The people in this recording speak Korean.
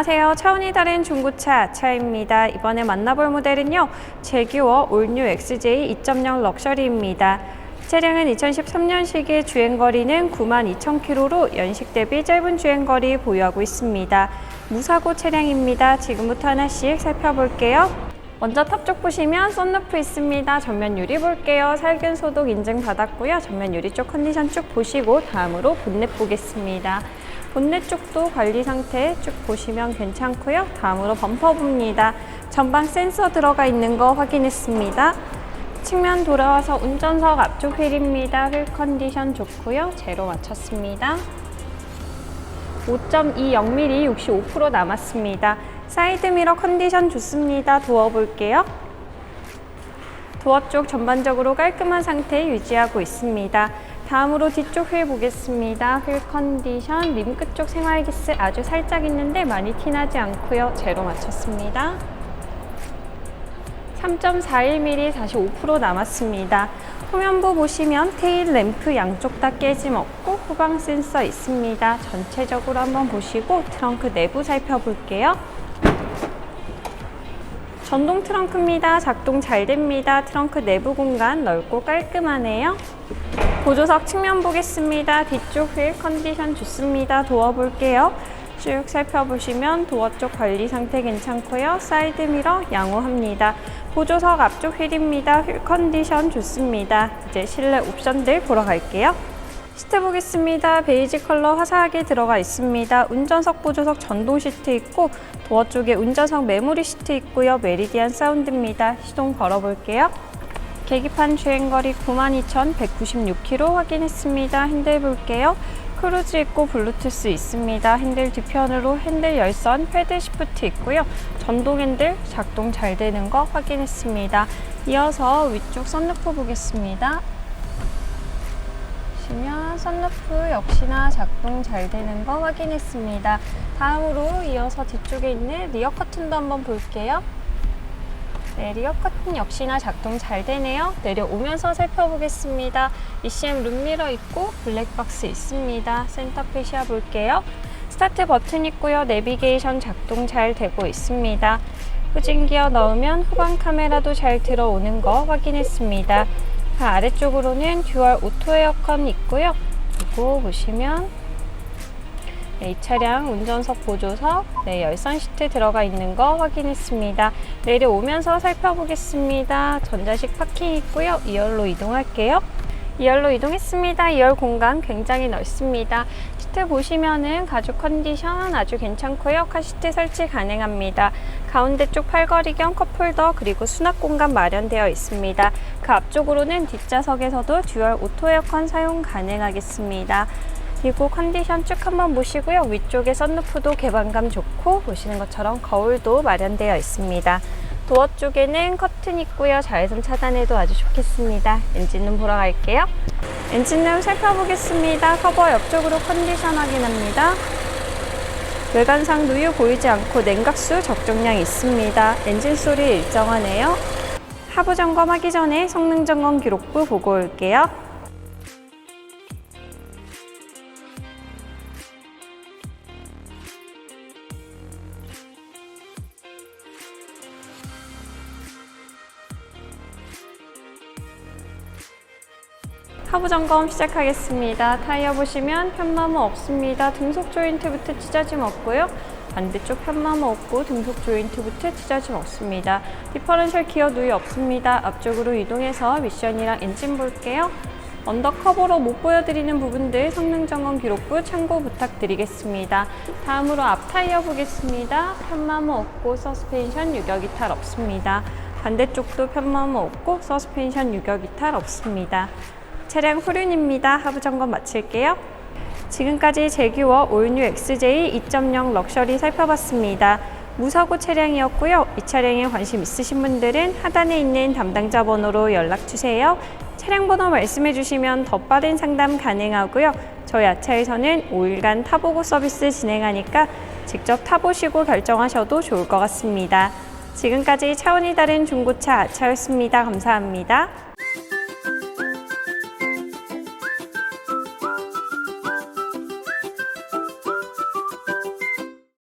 안녕하세요. 차원이 다른 중고차 차입니다. 이번에 만나볼 모델은요. 제규어 올뉴 XJ 2.0 럭셔리입니다. 차량은 2013년식의 주행거리는 92,000km로 연식 대비 짧은 주행거리 보유하고 있습니다. 무사고 차량입니다. 지금부터 하나씩 살펴볼게요. 먼저 탑 쪽 보시면 썬루프 있습니다. 전면 유리 볼게요. 살균 소독 인증 받았고요. 전면 유리 쪽 컨디션 쭉 보시고 다음으로 본넷 보겠습니다. 본넷 쪽도 관리 상태 쭉 보시면 괜찮고요. 다음으로 범퍼 봅니다. 전방 센서 들어가 있는 거 확인했습니다. 측면 돌아와서 운전석 앞쪽 휠입니다. 휠 컨디션 좋고요. 제로 맞췄습니다. 5.20mm 65% 남았습니다. 사이드 미러 컨디션 좋습니다. 도어 볼게요. 도어 쪽 전반적으로 깔끔한 상태 유지하고 있습니다. 다음으로 뒤쪽 휠 보겠습니다. 휠 컨디션, 림 끝 쪽 생활기스 아주 살짝 있는데 많이 티나지 않고요. 제로 맞췄습니다. 3.41mm 45% 남았습니다. 후면부 보시면 테일 램프 양쪽 다 깨짐 없고 후방 센서 있습니다. 전체적으로 한번 보시고 트렁크 내부 살펴볼게요. 전동 트렁크입니다. 작동 잘 됩니다. 트렁크 내부 공간 넓고 깔끔하네요. 보조석 측면 보겠습니다. 뒤쪽 휠 컨디션 좋습니다. 도어 볼게요. 쭉 살펴보시면 도어 쪽 관리 상태 괜찮고요. 사이드 미러 양호합니다. 보조석 앞쪽 휠입니다. 휠 컨디션 좋습니다. 이제 실내 옵션들 보러 갈게요. 시트 보겠습니다. 베이지 컬러 화사하게 들어가 있습니다. 운전석 보조석 전동 시트 있고 도어 쪽에 운전석 메모리 시트 있고요. 메리디안 사운드입니다. 시동 걸어볼게요. 계기판 주행거리 92,196km 확인했습니다. 핸들 볼게요. 크루즈 있고 블루투스 있습니다. 핸들 뒤편으로 핸들 열선, 패드 시프트 있고요. 전동 핸들 작동 잘 되는 거 확인했습니다. 이어서 위쪽 썬루프 보겠습니다. 보시면 썬루프 역시나 작동 잘 되는 거 확인했습니다. 다음으로 이어서 뒤쪽에 있는 리어 커튼도 한번 볼게요. 네, 리어 커튼 역시나 작동 잘 되네요. 내려오면서 살펴보겠습니다. ECM 룸미러 있고 블랙박스 있습니다. 센터페시아 볼게요. 스타트 버튼 있고요. 내비게이션 작동 잘 되고 있습니다. 후진 기어 넣으면 후방 카메라도 잘 들어오는 거 확인했습니다. 그 아래쪽으로는 듀얼 오토 에어컨 있고요. 그리고 보시면 네, 이 차량 운전석 보조석, 네, 열선 시트 들어가 있는 거 확인했습니다. 내려오면서 살펴보겠습니다. 전자식 파킹 있고요. 2열로 이동할게요. 2열로 이동했습니다. 2열 공간 굉장히 넓습니다. 시트 보시면은 가죽 컨디션 아주 괜찮고요. 카시트 설치 가능합니다. 가운데 쪽 팔걸이 겸 컵홀더 그리고 수납 공간 마련되어 있습니다. 그 앞쪽으로는 뒷좌석에서도 듀얼 오토 에어컨 사용 가능하겠습니다. 그리고 컨디션 쭉 한번 보시고요. 위쪽에 썬루프도 개방감 좋고 보시는 것처럼 거울도 마련되어 있습니다. 도어 쪽에는 커튼 있고요. 자외선 차단에도 아주 좋겠습니다. 엔진룸 보러 갈게요. 엔진룸 살펴보겠습니다. 커버 옆쪽으로 컨디션 확인합니다. 외관상 누유 보이지 않고 냉각수 적정량 있습니다. 엔진 소리 일정하네요. 하부 점검하기 전에 성능 점검 기록부 보고 올게요. 하부 점검 시작하겠습니다. 타이어 보시면 편마모 없습니다. 등속 조인트부터 찢어짐 없고요. 반대쪽 편마모 없고 등속 조인트부터 찢어짐 없습니다. 디퍼런셜 기어 누이 없습니다. 앞쪽으로 이동해서 미션이랑 엔진 볼게요. 언더커버로 못 보여드리는 부분들 성능 점검 기록부 참고 부탁드리겠습니다. 다음으로 앞 타이어 보겠습니다. 편마모 없고 서스펜션 유격 이탈 없습니다. 반대쪽도 편마모 없고 서스펜션 유격 이탈 없습니다. 차량 후륜입니다. 하부 점검 마칠게요. 지금까지 제규어 올뉴 XJ 2.0 럭셔리 살펴봤습니다. 무사고 차량이었고요. 이 차량에 관심 있으신 분들은 하단에 있는 담당자 번호로 연락 주세요. 차량 번호 말씀해 주시면 더 빠른 상담 가능하고요. 저희 아차에서는 5일간 타보고 서비스 진행하니까 직접 타보시고 결정하셔도 좋을 것 같습니다. 지금까지 차원이 다른 중고차 아차였습니다. 감사합니다.